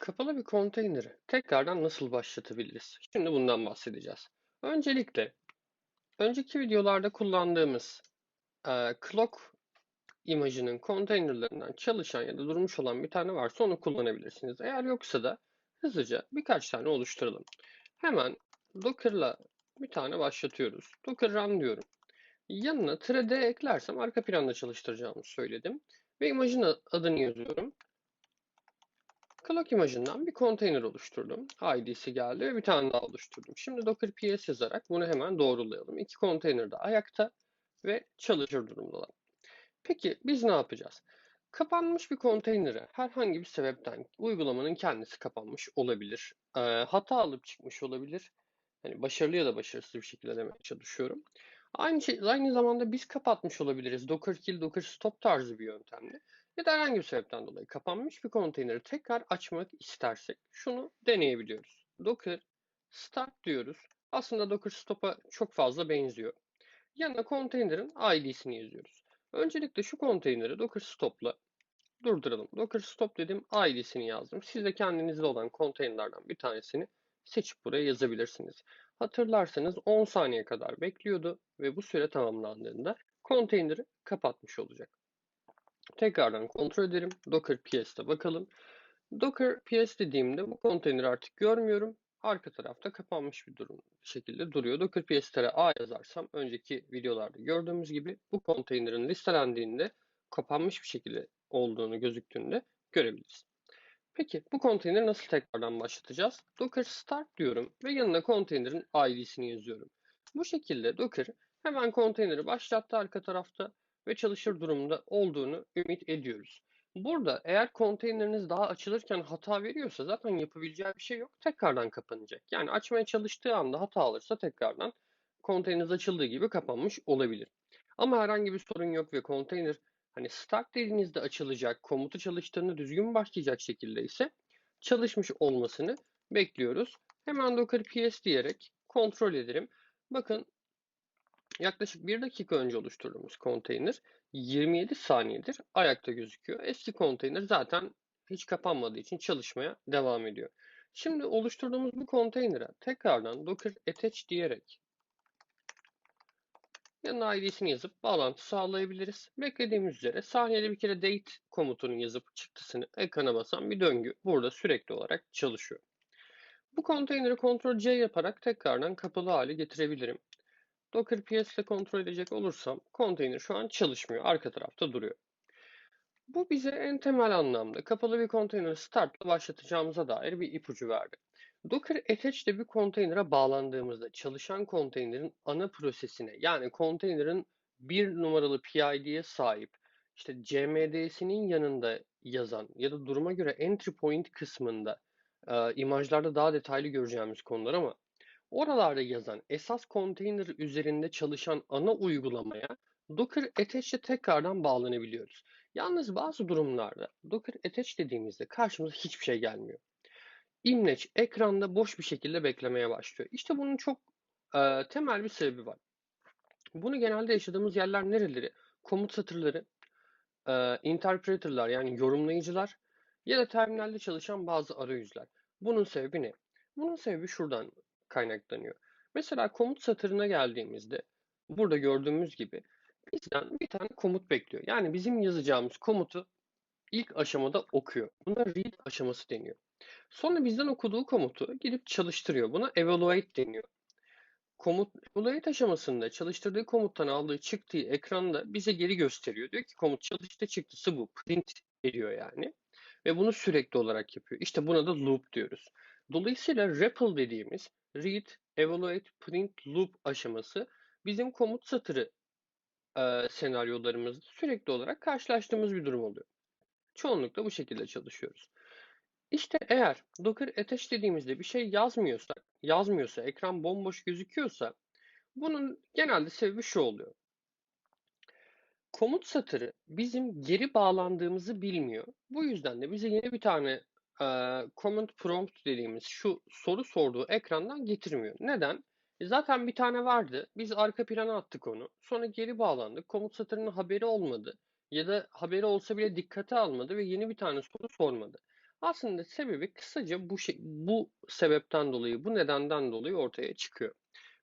Kapalı bir konteyneri tekrardan nasıl başlatabiliriz? Şimdi bundan bahsedeceğiz. Öncelikle önceki videolarda kullandığımız e, clock imajının konteynerlerinden çalışan ya da durmuş olan bir tane varsa onu kullanabilirsiniz. Eğer yoksa da hızlıca birkaç tane oluşturalım. Hemen Docker'la bir tane başlatıyoruz. Docker run diyorum. Yanına -d eklersem arka planda çalıştıracağımı söyledim. Ve imajın adını yazıyorum. Clock imajından bir konteyner oluşturdum. ID'si geldi ve bir tane daha oluşturdum. Şimdi docker ps yazarak bunu hemen doğrulayalım. İki konteyner de ayakta ve çalışır durumdalar. Peki biz ne yapacağız? Kapanmış bir konteynere herhangi bir sebepten uygulamanın kendisi kapanmış olabilir. E, hata alıp çıkmış olabilir. Hani başarılı ya da başarısız bir şekilde demeye çalışıyorum. Aynı şey, aynı zamanda biz kapatmış olabiliriz. Docker kill, Docker stop tarzı bir yöntemle ya da herhangi bir sebepten dolayı kapanmış bir konteyneri tekrar açmak istersek şunu deneyebiliyoruz. Docker start diyoruz. Aslında Docker stop'a çok fazla benziyor. Yanına konteynerin ID'sini yazıyoruz. Öncelikle şu konteyneri Docker stop'la durduralım. Docker stop dedim ID'sini yazdım. Siz de kendinizde olan konteynerlerden bir tanesini seçip buraya yazabilirsiniz. Hatırlarsanız 10 saniye kadar bekliyordu ve bu süre tamamlandığında konteyneri kapatmış olacak. Tekrardan kontrol edelim. Docker PS'te bakalım. Docker PS dediğimde bu konteyneri artık görmüyorum. Arka tarafta kapanmış bir durum şekilde duruyor. Docker PS'lere A yazarsam önceki videolarda gördüğümüz gibi bu konteynerin listelendiğinde kapanmış bir şekilde olduğunu gözüktüğünde görebiliriz. Peki bu konteyneri nasıl tekrardan başlatacağız? Docker start diyorum ve yanına konteynerin ID'sini yazıyorum. Bu şekilde Docker hemen konteyneri başlattı arka tarafta ve çalışır durumda olduğunu ümit ediyoruz. Burada eğer konteyneriniz daha açılırken hata veriyorsa zaten yapabileceği bir şey yok. Tekrardan kapanacak. Yani açmaya çalıştığı anda hata alırsa tekrardan konteyneriniz açıldığı gibi kapanmış olabilir. Ama herhangi bir sorun yok ve konteyner hani start dediğinizde açılacak, komutu çalıştığında düzgün başlayacak şekilde ise çalışmış olmasını bekliyoruz. Hemen docker ps diyerek kontrol ederim. Bakın Yaklaşık 1 dakika önce oluşturduğumuz konteyner 27 saniyedir ayakta gözüküyor. Eski konteyner zaten hiç kapanmadığı için çalışmaya devam ediyor. Şimdi oluşturduğumuz bu konteynere tekrardan docker attach diyerek yanına ID'sini yazıp bağlantı sağlayabiliriz. Beklediğimiz üzere saniyede bir kere date komutunu yazıp çıktısını ekrana basan bir döngü burada sürekli olarak çalışıyor. Bu konteyneri Ctrl C yaparak tekrardan kapalı hale getirebilirim. Docker PS ile kontrol edecek olursam konteyner şu an çalışmıyor. Arka tarafta duruyor. Bu bize en temel anlamda kapalı bir konteyner startla başlatacağımıza dair bir ipucu verdi. Docker attach de bir konteynere bağlandığımızda çalışan konteynerin ana prosesine yani konteynerin bir numaralı PID'ye sahip işte CMD'sinin yanında yazan ya da duruma göre entry point kısmında e, imajlarda daha detaylı göreceğimiz konular ama Oralarda yazan esas konteyner üzerinde çalışan ana uygulamaya Docker Attach'e tekrardan bağlanabiliyoruz. Yalnız bazı durumlarda Docker Attach dediğimizde karşımıza hiçbir şey gelmiyor. Image ekranda boş bir şekilde beklemeye başlıyor. İşte bunun çok e, temel bir sebebi var. Bunu genelde yaşadığımız yerler nereleri? Komut satırları, e, interpreterlar yani yorumlayıcılar ya da terminalde çalışan bazı arayüzler. Bunun sebebi ne? Bunun sebebi şuradan kaynaklanıyor. Mesela komut satırına geldiğimizde burada gördüğümüz gibi bizden bir tane komut bekliyor. Yani bizim yazacağımız komutu ilk aşamada okuyor. Buna read aşaması deniyor. Sonra bizden okuduğu komutu gidip çalıştırıyor. Buna evaluate deniyor. Komut evaluate aşamasında çalıştırdığı komuttan aldığı çıktığı ekranda bize geri gösteriyor. Diyor ki komut çalıştı çıktısı bu. Print ediyor yani. Ve bunu sürekli olarak yapıyor. İşte buna da loop diyoruz. Dolayısıyla REPL dediğimiz read, evaluate, print, loop aşaması bizim komut satırı e, senaryolarımızda sürekli olarak karşılaştığımız bir durum oluyor. Çoğunlukla bu şekilde çalışıyoruz. İşte eğer Docker attach dediğimizde bir şey yazmıyorsa, yazmıyorsa, ekran bomboş gözüküyorsa bunun genelde sebebi şu oluyor. Komut satırı bizim geri bağlandığımızı bilmiyor. Bu yüzden de bize yeni bir tane e, command prompt dediğimiz şu soru sorduğu ekrandan getirmiyor. Neden? E zaten bir tane vardı. Biz arka plana attık onu. Sonra geri bağlandık. Komut satırının haberi olmadı. Ya da haberi olsa bile dikkate almadı ve yeni bir tane soru sormadı. Aslında sebebi kısaca bu şey, bu sebepten dolayı, bu nedenden dolayı ortaya çıkıyor.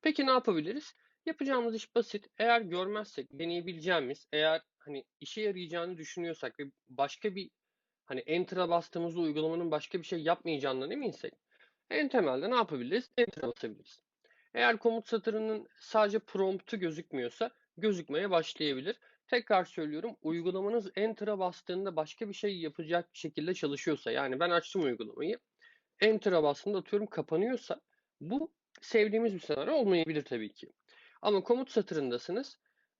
Peki ne yapabiliriz? Yapacağımız iş basit. Eğer görmezsek, deneyebileceğimiz, eğer hani işe yarayacağını düşünüyorsak ve başka bir hani enter'a bastığımızda uygulamanın başka bir şey yapmayacağından eminsek en temelde ne yapabiliriz? Enter'a basabiliriz. Eğer komut satırının sadece promptu gözükmüyorsa gözükmeye başlayabilir. Tekrar söylüyorum uygulamanız Enter'a bastığında başka bir şey yapacak şekilde çalışıyorsa yani ben açtım uygulamayı Enter'a bastığımda atıyorum kapanıyorsa bu sevdiğimiz bir senaryo olmayabilir tabii ki. Ama komut satırındasınız.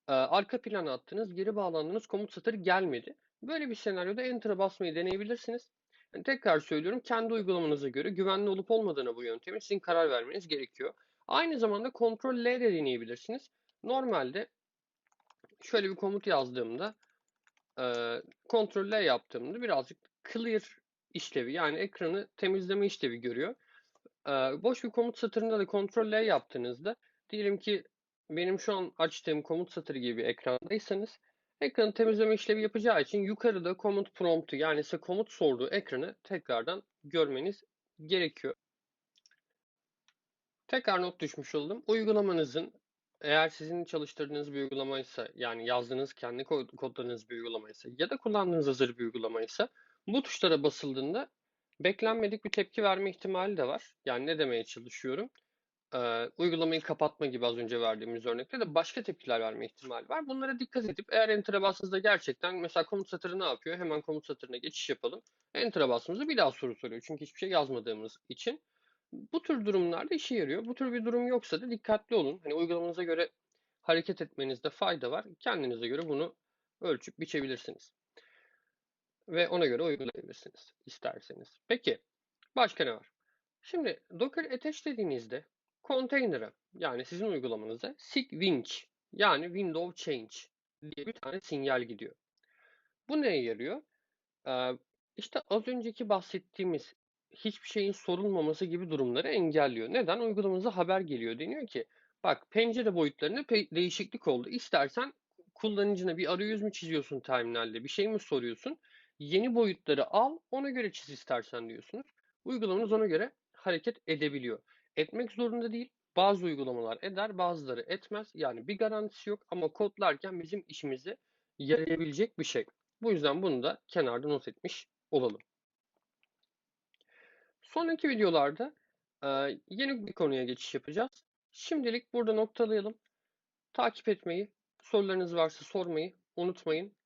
Arka plana attınız, geri bağlandınız, komut satırı gelmedi. Böyle bir senaryoda Enter'a basmayı deneyebilirsiniz. Yani tekrar söylüyorum, kendi uygulamanıza göre güvenli olup olmadığına bu yöntemin sizin karar vermeniz gerekiyor. Aynı zamanda Ctrl L de deneyebilirsiniz. Normalde şöyle bir komut yazdığımda e, Ctrl L yaptığımda birazcık clear işlevi yani ekranı temizleme işlevi görüyor. E, boş bir komut satırında da Ctrl L yaptığınızda diyelim ki benim şu an açtığım komut satırı gibi bir ekrandaysanız ekranı temizleme işlevi yapacağı için yukarıda komut promptu yani size komut sorduğu ekranı tekrardan görmeniz gerekiyor. Tekrar not düşmüş oldum. Uygulamanızın eğer sizin çalıştırdığınız bir uygulamaysa yani yazdığınız kendi kodladığınız bir uygulamaysa ya da kullandığınız hazır bir uygulamaysa bu tuşlara basıldığında beklenmedik bir tepki verme ihtimali de var. Yani ne demeye çalışıyorum? Ee, uygulamayı kapatma gibi az önce verdiğimiz örnekte de başka tepkiler verme ihtimali var. Bunlara dikkat edip eğer Enter'a bastığınızda gerçekten mesela komut satırı ne yapıyor? Hemen komut satırına geçiş yapalım. Enter'a bastığımızda bir daha soru soruyor. Çünkü hiçbir şey yazmadığımız için. Bu tür durumlarda işe yarıyor. Bu tür bir durum yoksa da dikkatli olun. Hani uygulamanıza göre hareket etmenizde fayda var. Kendinize göre bunu ölçüp biçebilirsiniz. Ve ona göre uygulayabilirsiniz isterseniz. Peki başka ne var? Şimdi Docker attach dediğinizde container'a yani sizin uygulamanıza sigwinch yani window change diye bir tane sinyal gidiyor. Bu neye yarıyor? Ee, işte az önceki bahsettiğimiz hiçbir şeyin sorulmaması gibi durumları engelliyor. Neden? Uygulamanıza haber geliyor. Deniyor ki bak pencere boyutlarında pe değişiklik oldu. İstersen kullanıcına bir arayüz mü çiziyorsun terminalde bir şey mi soruyorsun? Yeni boyutları al ona göre çiz istersen diyorsunuz. Uygulamanız ona göre hareket edebiliyor. Etmek zorunda değil. Bazı uygulamalar eder, bazıları etmez. Yani bir garantisi yok ama kodlarken bizim işimize yarayabilecek bir şey. Bu yüzden bunu da kenarda not etmiş olalım. Sonraki videolarda yeni bir konuya geçiş yapacağız. Şimdilik burada noktalayalım. Takip etmeyi, sorularınız varsa sormayı unutmayın.